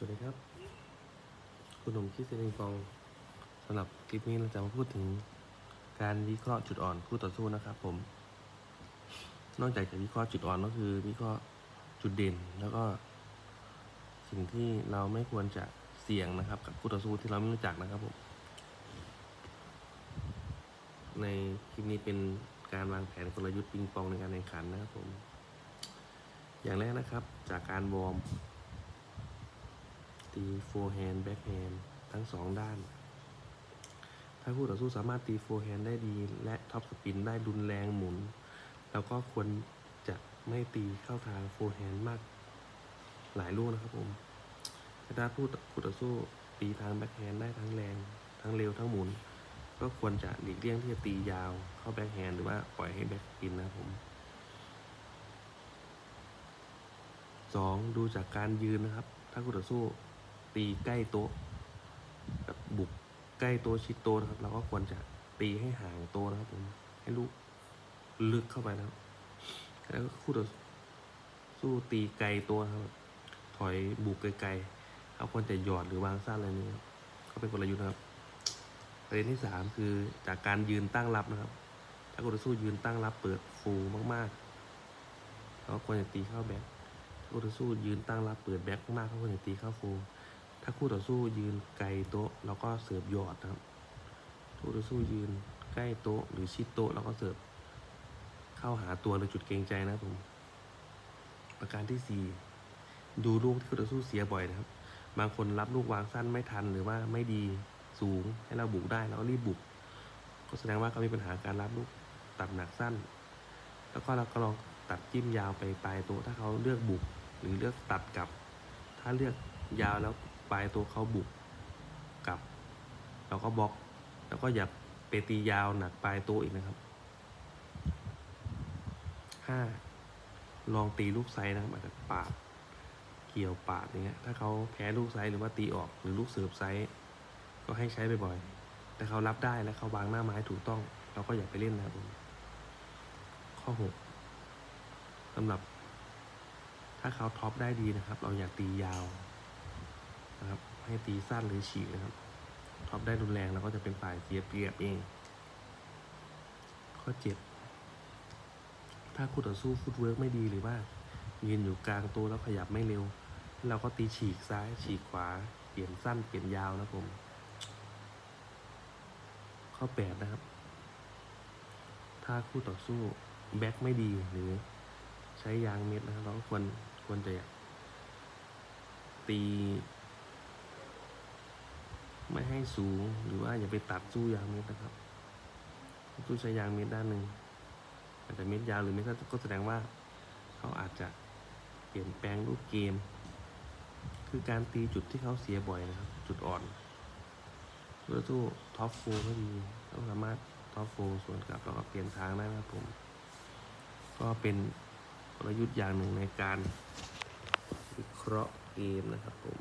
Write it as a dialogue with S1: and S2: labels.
S1: สวัสดีครับ คุณหนุ่มคิดเซนิงฟองสำหรับคลิปนี้เราจะมาพูดถึงการวิเคราะห์จุดอ่อนคู่ต่อสู้นะครับ ผม นอกจากจะวิเคราะห์จุดอ่อนก็คือวิเคราะห์จุดเด่น แล้วก็ สิ่งที่เราไม่ควรจะเสี่ยงนะครับ กับคู่ต่อสู้ที่เราไม่รู้จักนะครับผมในคลิปนี้เป็นการวางแผนกลยุทธ์ปิงปองในการแข่งขันนะครับผม อย่างแรกนะครับ จากการวอร์ม ตีโฟร์แฮนด์แบ็คแฮนด์ทั้งสองด้าน ถ้าคู่ต่อสู้สามารถตีโฟร์แฮนด์ได้ดี และท็อปสปินได้รุนแรงหมุนเราก็ควรจะไม่ตีเข้าทางโฟร์แฮนด์มากหลายลูกนะครับผมถ้าคู่คู่ต่อสู้ตีทางแบ็คแฮนด์ได้ทั้งแรง ทั้งเร็วทั้งหมุน ก็ควรจะหลีกเลี่ยงที่จะตียาวเข้าแบ็คแฮนด์หรือว่าปล่อยให้แบ็คสปินนะครับผมสองดูจากการยืนนะครับ ถ้าคู่ต่อสู้ ตีใกล้โต๊ะแบบบุกใกล้โต๊ะชิดโต๊ะนะครับเราก็ควรจะตีให้ห่างโต๊ะนะครับผมให้ลูกลึกเข้าไปนะครับแล้วก็คู่ต่อสู้ตีไกลโต๊ะนะครับ ถอยบุกไกลๆเขาควรจะหยอดหรือวางสั้นอะไรนี้ครับก็เป็นกลยุทธ์นะครับประเด็นที่สามคือจากการยืนตั้งรับนะครับ ถ้าคู่ต่อสู้ยืนตั้งรับเปิดฟูมากๆเราก็ควรจะตีเข้าแบ็คคู่ต่อสู้ยืนตั้งรับเปิดแบ็คมากเขาควรจะตีเข้าฟร์ ถ้าคู่ต่อสู้ยืนไกลโต๊ะเราก็เสิร์ฟหยอดนะครับคู่ต่อสู้ยืนใกล้โต๊ะหรือชิดโต๊ะเราก็เสิร์ฟเข้าหาตัวหรือจุดเกรงใจนะครับผมประการที่สี่ดูลูกที่คู่ต่อสู้เสียบ่อยนะครับ บางคนรับลูกวางสั้นไม่ทันหรือว่าไม่ดีสูงให้เราบุกได้เราก็รีบบุก ก็แสดงว่าเขามีปัญหาการรับลูกตัดหนักสั้น แล้วก็เราก็ลองตัดจิ้มยาวไปปลายโต๊ะถ้าเขาเลือกบุกหรือเลือกตัดกลับ ถ้าเลือกยาวแล้ว ปลายต๊ะเขาบุกกลับเราก็บล็อก แล้วก็อย่าไปตียาวหนักปลายต๊ะอีกนะครับห้าลองตีลูกไซส์นะครับอาจจะปาดเกี่ยวปาดอย่างเงี้ยถ้าเขาแพ้ลูกไซส์หรือว่าตีออกหรือลูกเสิร์ฟไซส์ก็ให้ใช้บ่อยๆแต่เขารับได้และเขาวางหน้าไม้ถูกต้อง เราก็อย่าไปเล่นนะครับผมข้อหกสำหรับ ถ้าเขาท็อปได้ดีนะครับ เราอยากตียาว นะครับ ให้ตีสั้นหรือฉีกนะครับท็อปได้รุนแรงเราก็จะเป็นฝ่ายเสียเปรียบเอง ข้อเจ็ดถ้าคู่ต่อสู้ฟุตเวิร์กไม่ดีหรือว่ายืนอยู่กลางตัวแล้วขยับไม่เร็ว เราก็ตีฉีกซ้ายฉีกขวา เปลี่ยนสั้นเปลี่ยนยาวนะครับผม ข้อแปดนะครับ ถ้าคู่ต่อสู้แบ็คไม่ดีหรือใช้ยางเม็ดนะครับเราก็ควรควรจะตี ไม่ให้สูงหรือว่าอย่าไปตัดสู้ยางเม็ดนะครับสู้ใช้ยางเม็ดด้านหนึ่งอาจจะเม็ดยาวหรือเม็ดสั้นก็แสดงว่า เขาอาจจะเปลี่ยนแปลงรูปเกม คือการตีจุดที่เขาเสียบ่อยนะครับ จุดอ่อนเพื่อสู้ท็อปโฟก็ดีต้องสามารถท็อปโฟส่วนกลับแล้วก็เปลี่ยนทางได้นะครับผม ก็เป็นกลยุทธ์อย่างหนึ่งในการวิเคราะห์เกมนะครับผม